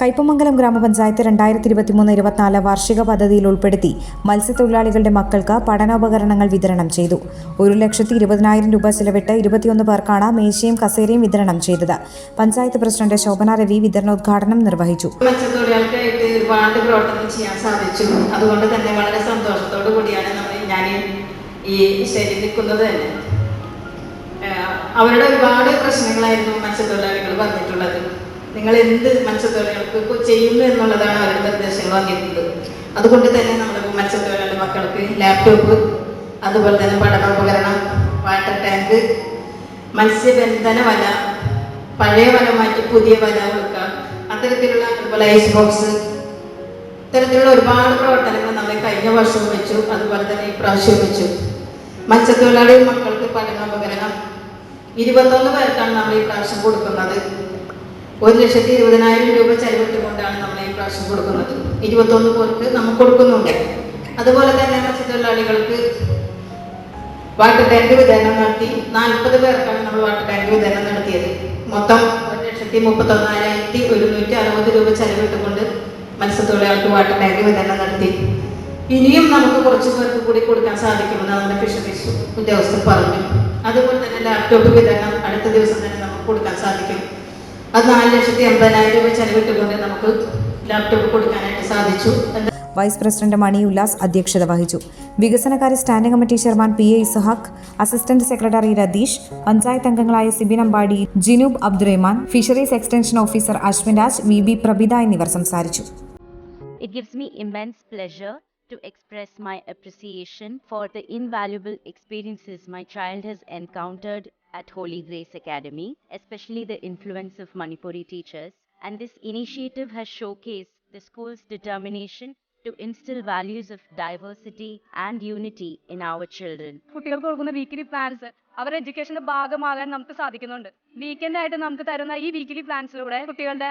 കയ്പമംഗലം ഗ്രാമപഞ്ചായത്ത് രണ്ടായിരത്തി ഇരുപത്തിമൂന്ന് ഇരുപത്തിനാല് വാർഷിക പദ്ധതിയിൽ ഉൾപ്പെടുത്തി മത്സ്യത്തൊഴിലാളികളുടെ മക്കൾക്ക് പഠനോപകരണങ്ങൾ വിതരണം ചെയ്തു. ഒരു ലക്ഷത്തി ഇരുപതിനായിരം രൂപ ചിലവിട്ട് ഇരുപത്തിയൊന്ന് പേർക്കാണ് മേശയും കസേരയും വിതരണം ചെയ്തത്. പഞ്ചായത്ത് പ്രസിഡന്റ് ശോഭന രവി വിതരണോദ്ഘാടനം നിർവഹിച്ചു. ഒരുപാട് പ്രവർത്തനം ചെയ്യാൻ സാധിച്ചു. അതുകൊണ്ട് തന്നെ വളരെ സന്തോഷത്തോടു കൂടിയാണ് നമ്മൾ ഞാൻ ഈ ശരി നിൽക്കുന്നത് തന്നെ. അവരുടെ ഒരുപാട് പ്രശ്നങ്ങളായിരുന്നു മത്സ്യത്തൊഴിലാളികൾ പറഞ്ഞിട്ടുള്ളത് നിങ്ങൾ എന്ത് മത്സ്യത്തൊഴിലാളികൾക്ക് ചെയ്യുന്നു എന്നുള്ളതാണ് അവരുടെ നിർദ്ദേശങ്ങൾ വന്നിരുന്നത് അതുകൊണ്ട് തന്നെ നമ്മൾ മത്സ്യത്തൊഴിലാളി മക്കൾക്ക് ലാപ്ടോപ്പ് അതുപോലെ തന്നെ പഠനോപകരണം വാട്ടർ ടാങ്ക് മത്സ്യബന്ധന വല പഴയ വല മാറ്റി പുതിയ വല കൊടുക്കാം അത്തരത്തിലുള്ള അതുപോലെ ഐസ് ബോക്സ് ഇത്തരത്തിലുള്ള ഒരുപാട് പ്രവർത്തനങ്ങൾ നമ്മൾ കഴിഞ്ഞ വർഷം വെച്ചു. അതുപോലെ തന്നെ ഈ പ്രാവശ്യം വെച്ചു. മത്സ്യത്തൊഴിലാളി മക്കൾക്ക് പഠനോപകരണം ഇരുപത്തൊന്ന് പേർക്കാണ് നമ്മൾ ഈ പ്രാവശ്യം കൊടുക്കുന്നത്. ഒരു ലക്ഷത്തി ഇരുപതിനായിരം രൂപ ചെലവിട്ടുകൊണ്ടാണ് നമ്മൾ ഈ പ്രാവശ്യം കൊടുക്കുന്നത്. ഇരുപത്തൊന്ന് പേർക്ക് നമുക്ക് കൊടുക്കുന്നുണ്ട്. അതുപോലെ തന്നെ മത്സ്യത്തൊഴിലാളികൾക്ക് വാട്ടർ ടാങ്ക് വിതരണം നടത്തി നാൽപ്പത് പേർക്കാണ് നമ്മൾ വാട്ടർ ടാങ്ക് വിതരണം നടത്തിയത്. മൊത്തം ഒരു ലക്ഷത്തി മുപ്പത്തൊന്നായിരത്തി ഒരുന്നൂറ്റി അറുപത് രൂപ ചെലവിട്ടുകൊണ്ട് മത്സ്യത്തൊഴിലാളികൾക്ക് വാട്ടർ ടാങ്ക് വിതരണം നടത്തി. ഇനിയും നമുക്ക് കുറച്ച് പേർക്ക് കൂടി കൊടുക്കാൻ സാധിക്കുമെന്ന് നമ്മുടെ ഫിഷറീസ് ഉദ്യോഗസ്ഥർ പറഞ്ഞു. അതുപോലെ തന്നെ ലാപ്ടോപ്പ് വിതരണം അടുത്ത ദിവസം തന്നെ നമുക്ക് കൊടുക്കാൻ സാധിക്കും. അത് നാല് ലക്ഷത്തി എൺപതിനായിരം രൂപ ചെലവിട്ടുകൊണ്ട് നമുക്ക് ലാപ്ടോപ്പ് കൊടുക്കാനായിട്ട് സാധിച്ചു. വൈസ് പ്രസിഡന്റ് മണി ഉല്ലാസ് അധ്യക്ഷത വഹിച്ചു. വികസനകാര്യ standing committee chairman P A Isahaq assistant secretary Ratheesh panchayat അംഗങ്ങളായ Sibin Ambadi Jinoob Abdurahman fisheries extension officer Ashwin Raj V B Prabhitha എന്നിവർ സംസാരിച്ചു. It gives me immense pleasure to express my appreciation for the invaluable experiences my child has encountered at Holy Grace Academy, especially the influence of Manipuri teachers. And this initiative has showcased the school's determination to instill values of diversity and unity in our children. കുട്ടികൾക്ക് കൊടുക്കുന്ന weekly plans അവരുടെ എഡ്യൂക്കേഷന്റെ ഭാഗമാകാൻ നമുക്ക് സാധിക്കുന്നുണ്ട് weekend ആയിട്ട് നമുക്ക് തരുന്ന ഈ വീക്കിലി പ്ലാൻസിലൂടെ കുട്ടികളുടെ